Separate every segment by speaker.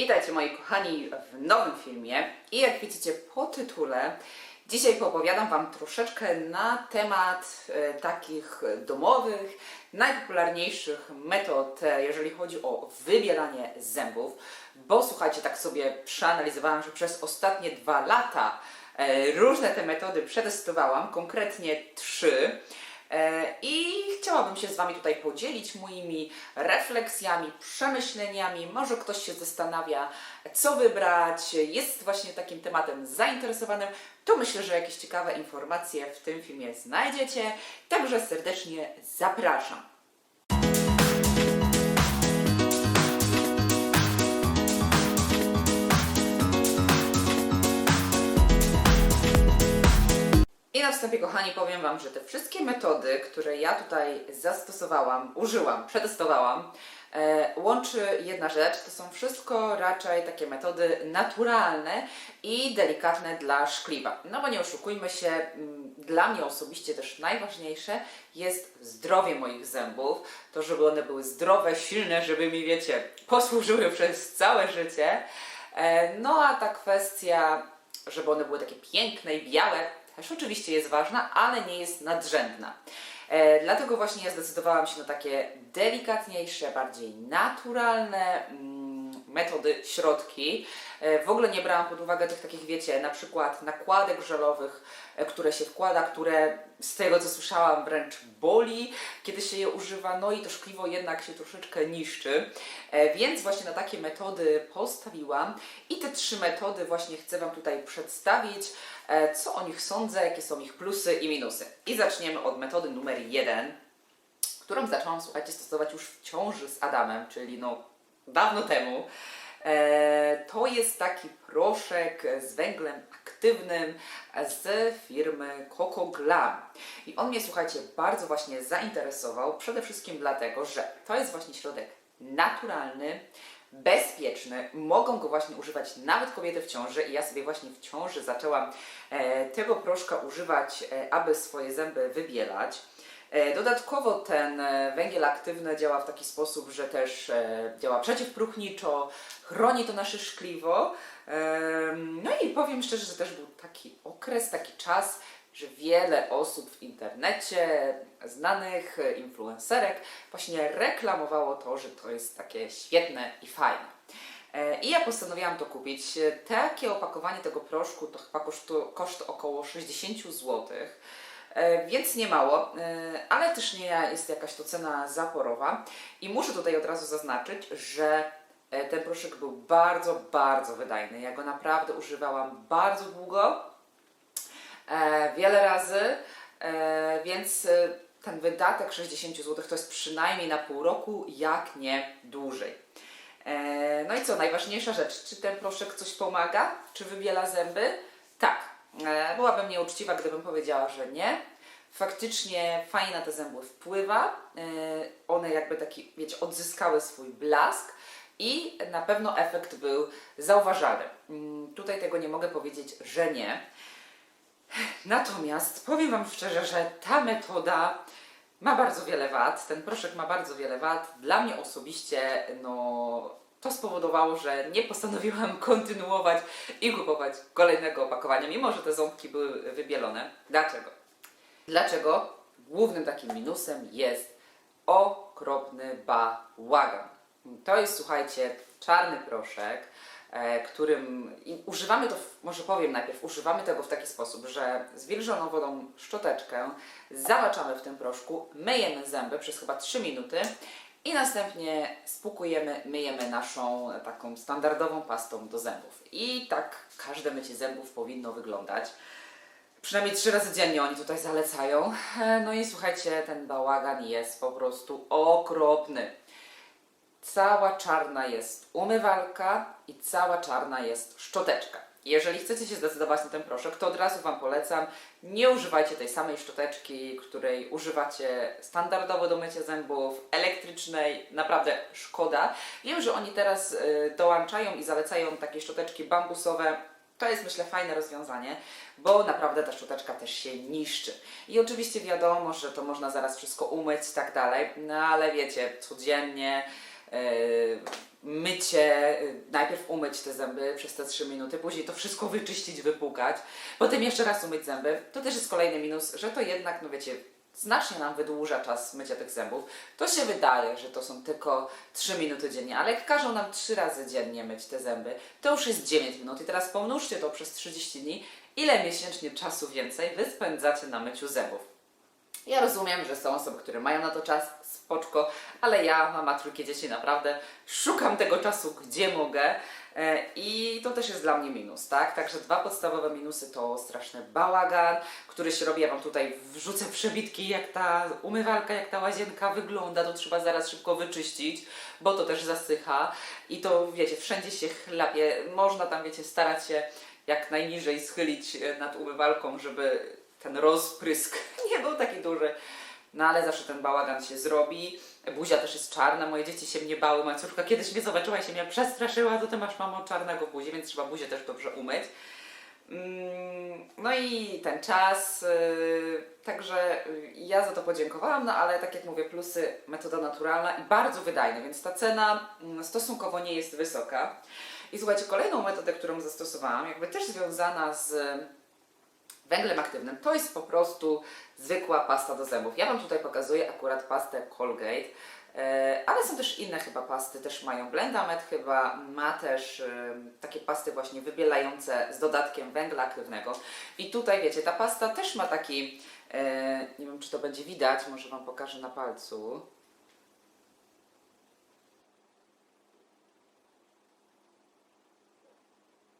Speaker 1: Witajcie moi kochani w nowym filmie i jak widzicie po tytule, dzisiaj poopowiadam Wam troszeczkę na temat e, takich domowych, najpopularniejszych metod, e, jeżeli chodzi o wybielanie zębów, bo słuchajcie, tak sobie przeanalizowałam, że przez ostatnie dwa lata e, różne te metody przetestowałam, konkretnie trzy. E, I chciałabym się z Wami tutaj podzielić moimi refleksjami, przemyśleniami. Może ktoś się zastanawia, co wybrać, jest właśnie takim tematem zainteresowanym. To myślę, że jakieś ciekawe informacje w tym filmie znajdziecie. Także serdecznie zapraszam. I na wstępie, kochani, powiem Wam, że te wszystkie metody, które ja tutaj zastosowałam, użyłam, przetestowałam, e, łączy jedna rzecz. To są wszystko raczej takie metody naturalne i delikatne dla szkliwa. No bo nie oszukujmy się, mm, dla mnie osobiście też najważniejsze jest zdrowie moich zębów. To, żeby one były zdrowe, silne, żeby mi, wiecie, posłużyły przez całe życie. E, no a ta kwestia, żeby one były takie piękne i białe, też oczywiście jest ważna, ale nie jest nadrzędna. E, dlatego właśnie ja zdecydowałam się na takie delikatniejsze, bardziej naturalne mm, metody, środki. E, w ogóle nie brałam pod uwagę tych takich, wiecie, na przykład nakładek żelowych, e, które się wkłada, które z tego co słyszałam wręcz boli, kiedy się je używa, no i to szkliwo jednak się troszeczkę niszczy. E, więc właśnie na takie metody postawiłam i te trzy metody właśnie chcę Wam tutaj przedstawić, co o nich sądzę, jakie są ich plusy i minusy. I zaczniemy od metody numer jeden, którą zaczęłam, słuchajcie, stosować już w ciąży z Adamem, czyli no dawno temu. E, to jest taki proszek z węglem aktywnym z firmy Coco Glam. I on mnie, słuchajcie, bardzo właśnie zainteresował, przede wszystkim dlatego, że to jest właśnie środek naturalny, bezpieczny. Mogą go właśnie używać nawet kobiety w ciąży i ja sobie właśnie w ciąży zaczęłam e, tego proszka używać, e, aby swoje zęby wybielać. E, Dodatkowo ten e, węgiel aktywny działa w taki sposób, że też e, działa przeciwpróchniczo, chroni to nasze szkliwo. No i powiem szczerze, że też był taki okres, taki czas, że wiele osób w internecie, znanych influencerek, właśnie reklamowało to, że to jest takie świetne i fajne. I ja postanowiłam to kupić. Takie opakowanie tego proszku to chyba kosztu, koszt około 60 zł. E, Więc nie mało, e, ale też nie jest jakaś to cena zaporowa. I muszę tutaj od razu zaznaczyć, że e, ten proszek był bardzo, bardzo wydajny. Ja go naprawdę używałam bardzo długo, wiele razy, więc ten wydatek 60 zł to jest przynajmniej na pół roku, jak nie dłużej. No i co, najważniejsza rzecz, czy ten proszek coś pomaga? Czy wybiela zęby? Tak. E, Byłabym nieuczciwa, gdybym powiedziała, że nie. Faktycznie fajnie na te zęby wpływa. E, One jakby taki, wiecie, odzyskały swój blask i na pewno efekt był zauważalny. Mm, Tutaj tego nie mogę powiedzieć, że nie. Natomiast powiem Wam szczerze, że ta metoda ma bardzo wiele wad. Ten proszek ma bardzo wiele wad. Dla mnie osobiście, no, to spowodowało, że nie postanowiłam kontynuować i kupować kolejnego opakowania, mimo że te ząbki były wybielone. Dlaczego? Dlaczego? Głównym takim minusem jest okropny bałagan. To jest, słuchajcie, czarny proszek, e, którym używamy to, może powiem najpierw, używamy tego w taki sposób, że zwilżoną wodą szczoteczkę zamaczamy w tym proszku, myjemy zęby przez chyba 3 minuty i następnie spłukujemy, myjemy naszą taką standardową pastą do zębów. I tak każde mycie zębów powinno wyglądać. Przynajmniej trzy razy dziennie oni tutaj zalecają. E, No i słuchajcie, ten bałagan jest po prostu okropny. Cała czarna jest umywalka i cała czarna jest szczoteczka. Jeżeli chcecie się zdecydować na ten proszek, to od razu Wam polecam, nie używajcie tej samej szczoteczki, której używacie standardowo do mycia zębów, elektrycznej, naprawdę szkoda. Wiem, że oni teraz y, dołączają i zalecają takie szczoteczki bambusowe, to jest myślę fajne rozwiązanie, bo naprawdę ta szczoteczka też się niszczy. I oczywiście wiadomo, że to można zaraz wszystko umyć i tak dalej, no ale wiecie, codziennie mycie, e, najpierw umyć te zęby przez te 3 minuty, później to wszystko wyczyścić, wypłukać, potem jeszcze raz umyć zęby. To też jest kolejny minus, że to jednak, no wiecie, znacznie nam wydłuża czas mycia tych zębów. To się wydaje, że to są tylko 3 minuty dziennie, ale jak każą nam 3 razy dziennie myć te zęby, to już jest 9 minut i teraz pomnóżcie to przez 30 dni, ile miesięcznie czasu więcej wy spędzacie na myciu zębów. Ja rozumiem, że są osoby, które mają na to czas, spoczko, ale ja, mama trójki dzieci, naprawdę szukam tego czasu, gdzie mogę. E, i to też jest dla mnie minus, tak? Także dwa podstawowe minusy to straszny bałagan, który się robi, ja Wam tutaj wrzucę przebitki, jak ta umywalka, jak ta łazienka wygląda, to trzeba zaraz szybko wyczyścić, bo to też zasycha. I to, wiecie, wszędzie się chlapie, można tam, wiecie, starać się jak najniżej schylić e, nad umywalką, żeby ten rozprysk nie był taki duży. No ale zawsze ten bałagan się zrobi. Buzia też jest czarna, moje dzieci się mnie bały. Moja córka kiedyś mnie zobaczyła i się mnie przestraszyła, to ty masz mamo czarnego buzi, więc trzeba buzię też dobrze umyć. Mm, No i ten czas, yy, także ja za to podziękowałam, no ale tak jak mówię, plusy metoda naturalna i bardzo wydajna, więc ta cena mm, stosunkowo nie jest wysoka. I słuchajcie, kolejną metodę, którą zastosowałam, jakby też związana z węglem aktywnym, to jest po prostu zwykła pasta do zębów. Ja Wam tutaj pokazuję akurat pastę Colgate, e, ale są też inne chyba pasty, też mają Blendamed chyba, ma też e, takie pasty właśnie wybielające z dodatkiem węgla aktywnego. I tutaj wiecie, ta pasta też ma taki, e, nie wiem czy to będzie widać, może Wam pokażę na palcu.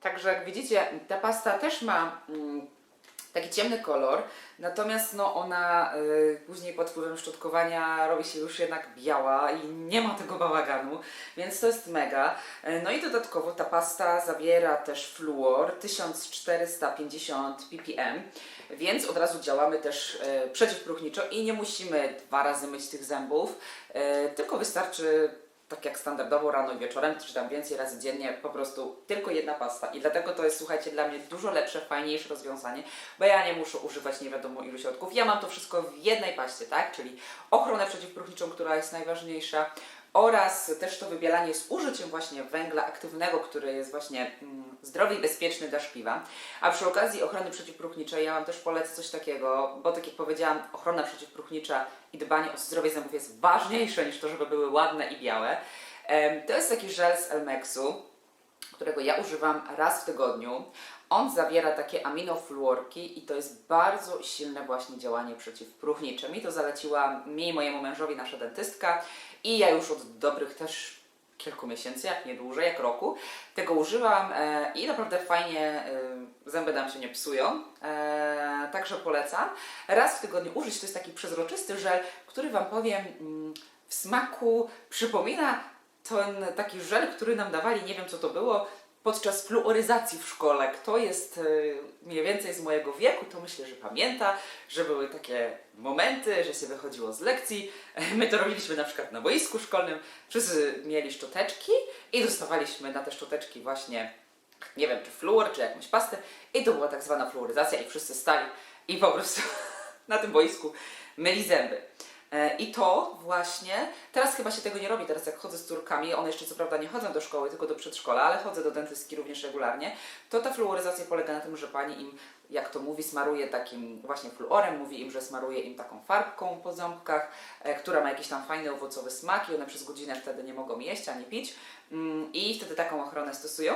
Speaker 1: Także jak widzicie, ta pasta też ma mm, taki ciemny kolor, natomiast no ona y, później pod wpływem szczotkowania robi się już jednak biała i nie ma tego bałaganu, więc to jest mega. Y, No i dodatkowo ta pasta zawiera też fluor 1450 ppm, więc od razu działamy też y, i nie musimy dwa razy myć tych zębów, y, tylko wystarczy tak jak standardowo rano i wieczorem, czy tam więcej razy dziennie, po prostu tylko jedna pasta. I dlatego to jest, słuchajcie, dla mnie dużo lepsze, fajniejsze rozwiązanie, bo ja nie muszę używać nie wiadomo ilu środków. Ja mam to wszystko w jednej paście, tak? Czyli ochronę przeciwpróchniczą, która jest najważniejsza, oraz też to wybielanie z użyciem właśnie węgla aktywnego, który jest właśnie mm, zdrowy i bezpieczny dla szkliwa. A przy okazji ochrony przeciwpróchniczej ja Wam też polecę coś takiego, bo tak jak powiedziałam, ochrona przeciwpróchnicza i dbanie o zdrowie zębów jest ważniejsze niż to, żeby były ładne i białe. To jest taki żel z Elmexu, którego ja używam raz w tygodniu. On zawiera takie aminofluorki i to jest bardzo silne właśnie działanie przeciwpróchnicze. Mi to zaleciła mi i mojemu mężowi nasza dentystka i ja już od dobrych też kilku miesięcy, jak nie dłużej, jak roku, tego używam e, i naprawdę fajnie e, zęby nam się nie psują, e, także polecam. Raz w tygodniu użyć, to jest taki przezroczysty żel, który Wam powiem mm, w smaku przypomina ten taki żel, który nam dawali, nie wiem co to było, podczas fluoryzacji w szkole. Kto jest e, mniej więcej z mojego wieku, to myślę, że pamięta, że były takie momenty, że się wychodziło z lekcji. My to robiliśmy na przykład na boisku szkolnym. Wszyscy mieli szczoteczki i dostawaliśmy na te szczoteczki właśnie, nie wiem, czy fluor, czy jakąś pastę. I to była tak zwana fluoryzacja i wszyscy stali i po prostu na tym boisku myli zęby. E, I to właśnie, teraz chyba się tego nie robi, teraz jak chodzę z córkami, one jeszcze co prawda nie chodzą do szkoły, tylko do przedszkola, ale chodzę do dentystki również regularnie, to ta fluoryzacja polega na tym, że pani im, jak to mówi, smaruje takim właśnie fluorem, mówi im, że smaruje im taką farbką po ząbkach, e, która ma jakiś tam fajny owocowy smak i one przez godzinę wtedy nie mogą jeść ani pić mm, i wtedy taką ochronę stosują.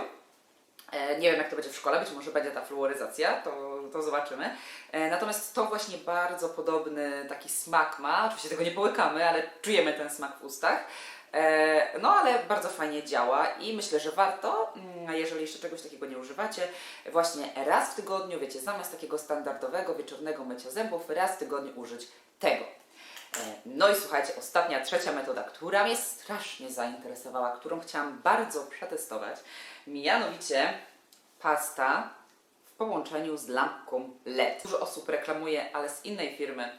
Speaker 1: E, Nie wiem, jak to będzie w szkole, być może będzie ta fluoryzacja, to, to zobaczymy. E, Natomiast to właśnie bardzo podobny taki smak ma. Oczywiście tego nie połykamy, ale czujemy ten smak w ustach. E, No, ale bardzo fajnie działa i myślę, że warto, mm, jeżeli jeszcze czegoś takiego nie używacie, właśnie raz w tygodniu, wiecie, zamiast takiego standardowego wieczornego mycia zębów, raz w tygodniu użyć tego. E, No i słuchajcie, ostatnia, trzecia metoda, która mnie strasznie zainteresowała, którą chciałam bardzo przetestować, mianowicie pasta połączeniu z lampką LED. Dużo osób reklamuje, ale z innej firmy,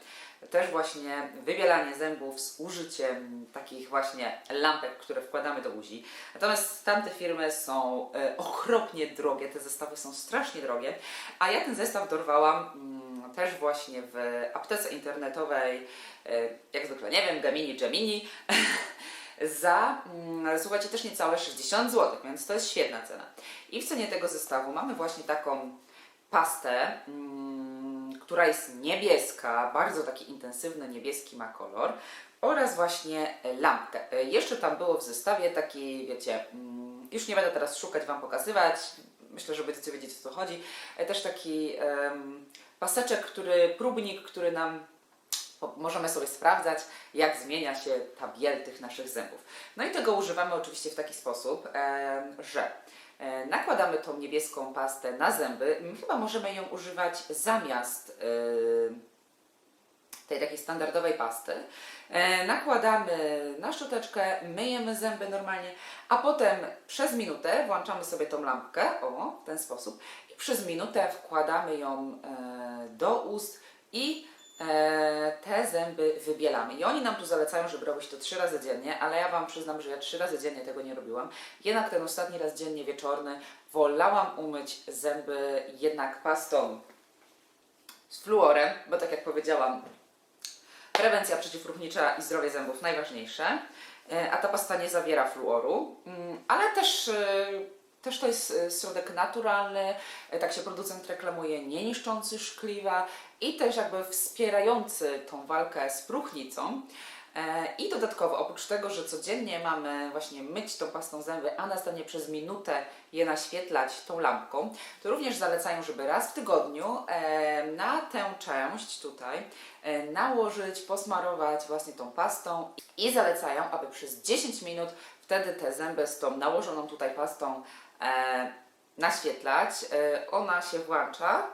Speaker 1: też właśnie wybielanie zębów z użyciem takich właśnie lampek, które wkładamy do buzi. Natomiast tamte firmy są e, okropnie drogie, te zestawy są strasznie drogie, a ja ten zestaw dorwałam mm, też właśnie w aptece internetowej, e, jak zwykle, nie wiem, Gemini, Gemini. za, mm, słuchajcie, też niecałe 60 zł, więc to jest świetna cena. I w cenie tego zestawu mamy właśnie taką pastę, mm, która jest niebieska, bardzo taki intensywny niebieski ma kolor oraz właśnie lampkę. E, Jeszcze tam było w zestawie taki, wiecie, mm, już nie będę teraz szukać, Wam pokazywać, myślę, że będziecie wiedzieć o co chodzi, E, też taki paseczek, który, próbnik, który nam możemy sobie sprawdzać, jak zmienia się ta biel tych naszych zębów. No i tego używamy oczywiście w taki sposób, że nakładamy tą niebieską pastę na zęby. Chyba możemy ją używać zamiast em, tej takiej standardowej pasty. E, nakładamy na szczoteczkę, myjemy zęby normalnie, a potem przez minutę włączamy sobie tą lampkę, o, w ten sposób, i przez minutę wkładamy ją e, do ust i e, te zęby wybielamy. I oni nam tu zalecają, żeby robić to trzy razy dziennie, ale ja Wam przyznam, że ja trzy razy dziennie tego nie robiłam. Jednak ten ostatni raz dziennie wieczorny wolałam umyć zęby jednak pastą z fluorem, bo tak jak powiedziałam, prewencja przeciwróchnicza i zdrowie zębów najważniejsze, E, a ta pasta nie zawiera fluoru, Mm, ale też, e, też to jest e, środek naturalny, e, tak się producent reklamuje, nie niszczący szkliwa i też jakby wspierający tą walkę z próchnicą. E, I dodatkowo, oprócz tego, że codziennie mamy właśnie myć tą pastą zęby, a następnie przez minutę je naświetlać tą lampką, to również zalecają, żeby raz w tygodniu na tę część tutaj nałożyć, posmarować właśnie tą pastą i zalecają, aby przez 10 minut wtedy te zęby z tą nałożoną tutaj pastą naświetlać. E, ona się włącza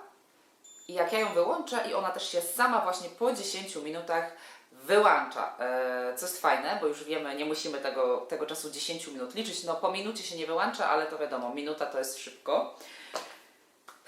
Speaker 1: i jak ja ją wyłączę i ona też się sama właśnie po 10 minutach wyłącza, e, co jest fajne, bo już wiemy, nie musimy tego, tego czasu 10 minut liczyć. No po minucie się nie wyłącza, ale to wiadomo, minuta to jest szybko.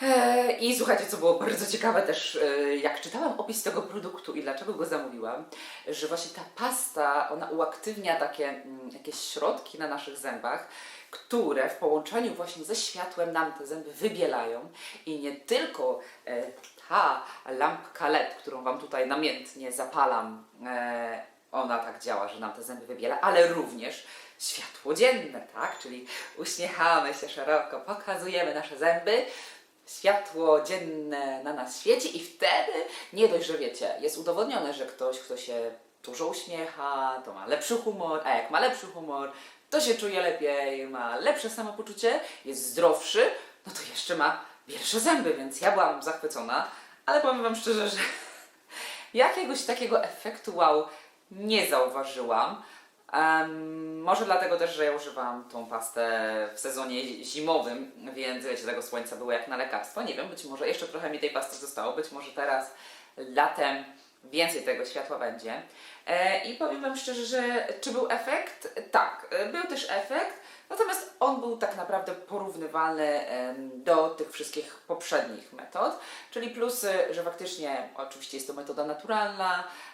Speaker 1: E, I słuchajcie, co było bardzo ciekawe też, e, jak czytałam opis tego produktu i dlaczego go zamówiłam, że właśnie ta pasta, ona uaktywnia takie mm, jakieś środki na naszych zębach, które w połączeniu właśnie ze światłem nam te zęby wybielają i nie tylko e, ta lampka LED, którą Wam tutaj namiętnie zapalam, e, ona tak działa, że nam te zęby wybiela, ale również światło dzienne, tak? Czyli uśmiechamy się szeroko, pokazujemy nasze zęby, światło dzienne na nas świeci i wtedy nie dość, że wiecie, jest udowodnione, że ktoś, kto się dużo uśmiecha, to ma lepszy humor, a jak ma lepszy humor, to się czuje lepiej, ma lepsze samopoczucie, jest zdrowszy, no to jeszcze ma pierwsze zęby, więc ja byłam zachwycona, ale powiem Wam szczerze, że jakiegoś takiego efektu wow nie zauważyłam. Em, może dlatego też, że ja używałam tą pastę w sezonie zimowym, więc wiecie, tego słońca było jak na lekarstwo. Nie wiem, być może jeszcze trochę mi tej pasty zostało, być może teraz latem więcej tego światła będzie. E, I powiem Wam szczerze, że czy był efekt? Tak, e, był też efekt, natomiast on był tak naprawdę porównywalny do tych wszystkich poprzednich metod, czyli plusy, że faktycznie oczywiście jest to metoda naturalna, e,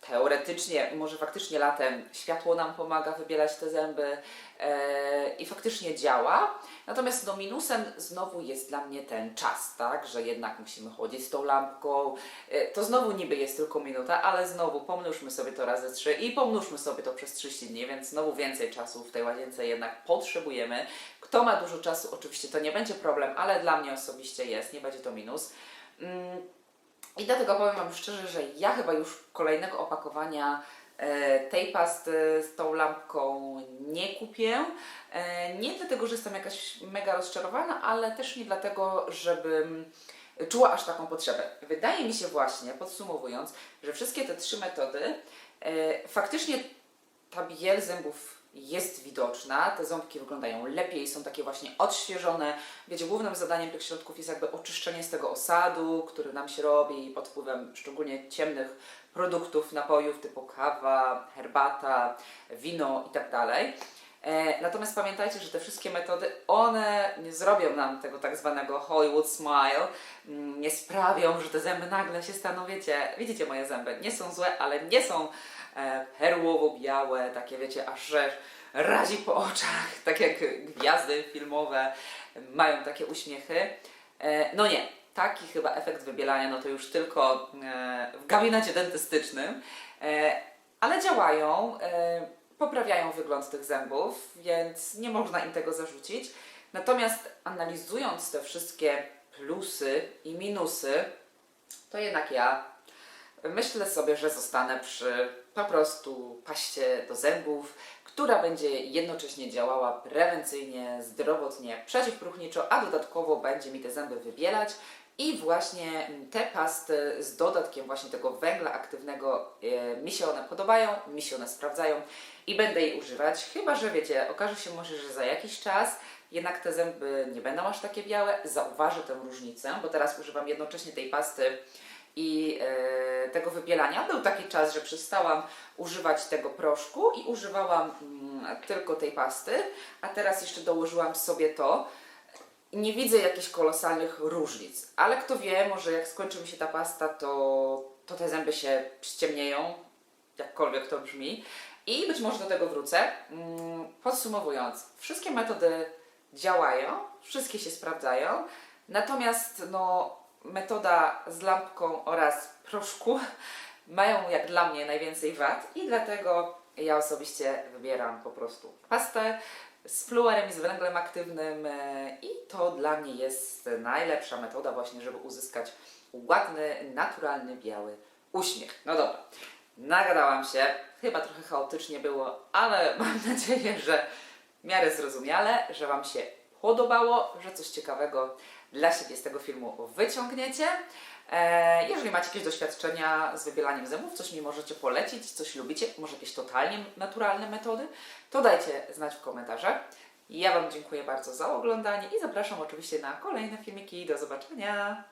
Speaker 1: teoretycznie może faktycznie latem światło nam pomaga wybielać te zęby e, i faktycznie działa, natomiast no minusem znowu jest dla mnie ten czas, tak, że jednak musimy chodzić z tą lampką, e, to znowu niby jest tylko minuta, ale znowu pomnóżmy sobie to razy trzy i pomnóżmy sobie to przez 30 dni, więc znowu więcej czasu w tej łazience jednak potrzebujemy. Kto ma dużo czasu, oczywiście to nie będzie problem, ale dla mnie osobiście jest, nie będzie to minus. Mm, I dlatego powiem Wam szczerze, że ja chyba już kolejnego opakowania e, tej pasty z tą lampką nie kupię. E, nie dlatego, że jestem jakaś mega rozczarowana, ale też nie dlatego, żebym czuła aż taką potrzebę. Wydaje mi się właśnie, podsumowując, że wszystkie te trzy metody e, faktycznie ta biel zębów jest widoczna, te ząbki wyglądają lepiej, są takie właśnie odświeżone. Wiecie, głównym zadaniem tych środków jest jakby oczyszczenie z tego osadu, który nam się robi pod wpływem szczególnie ciemnych produktów, napojów typu kawa, herbata, wino itd. E, Natomiast pamiętajcie, że te wszystkie metody, one nie zrobią nam tego tak zwanego Hollywood smile, mm, nie sprawią, że te zęby nagle się staną, wiecie, widzicie moje zęby, nie są złe, ale nie są perłowo-białe, takie wiecie, aż razi po oczach, tak jak gwiazdy filmowe mają takie uśmiechy. E, no nie, taki chyba efekt wybielania, no to już tylko e, w gabinecie dentystycznym, e, ale działają. E, poprawiają wygląd tych zębów, więc nie można im tego zarzucić. Natomiast analizując te wszystkie plusy i minusy, to jednak ja myślę sobie, że zostanę przy po prostu paście do zębów, która będzie jednocześnie działała prewencyjnie, zdrowotnie, przeciwpróchniczo, a dodatkowo będzie mi te zęby wybielać. I właśnie te pasty z dodatkiem właśnie tego węgla aktywnego e, mi się one podobają, mi się one sprawdzają i będę jej używać. Chyba, że wiecie, okaże się może, że za jakiś czas jednak te zęby nie będą aż takie białe, zauważę tę różnicę, bo teraz używam jednocześnie tej pasty i e, tego wybielania. Był taki czas, że przestałam używać tego proszku i używałam mm, tylko tej pasty, a teraz jeszcze dołożyłam sobie to. Nie widzę jakichś kolosalnych różnic, ale kto wie, może jak skończy mi się ta pasta, to, to te zęby się ściemnieją, jakkolwiek to brzmi. I być może do tego wrócę. Mm, Podsumowując, wszystkie metody działają, wszystkie się sprawdzają, natomiast no, metoda z lampką oraz proszku mają jak dla mnie najwięcej wad i dlatego ja osobiście wybieram po prostu pastę z fluorem i z węglem aktywnym e, i to dla mnie jest najlepsza metoda właśnie, żeby uzyskać ładny, naturalny, biały uśmiech. No dobra, nagadałam się, chyba trochę chaotycznie było, ale mam nadzieję, że w miarę zrozumiale, że Wam się podobało, że coś ciekawego dla siebie z tego filmu wyciągniecie. E, jeżeli macie jakieś doświadczenia z wybielaniem zębów, coś mi możecie polecić, coś lubicie, może jakieś totalnie naturalne metody, to dajcie znać w komentarzach. Ja Wam dziękuję bardzo za oglądanie i zapraszam oczywiście na kolejne filmiki. Do zobaczenia!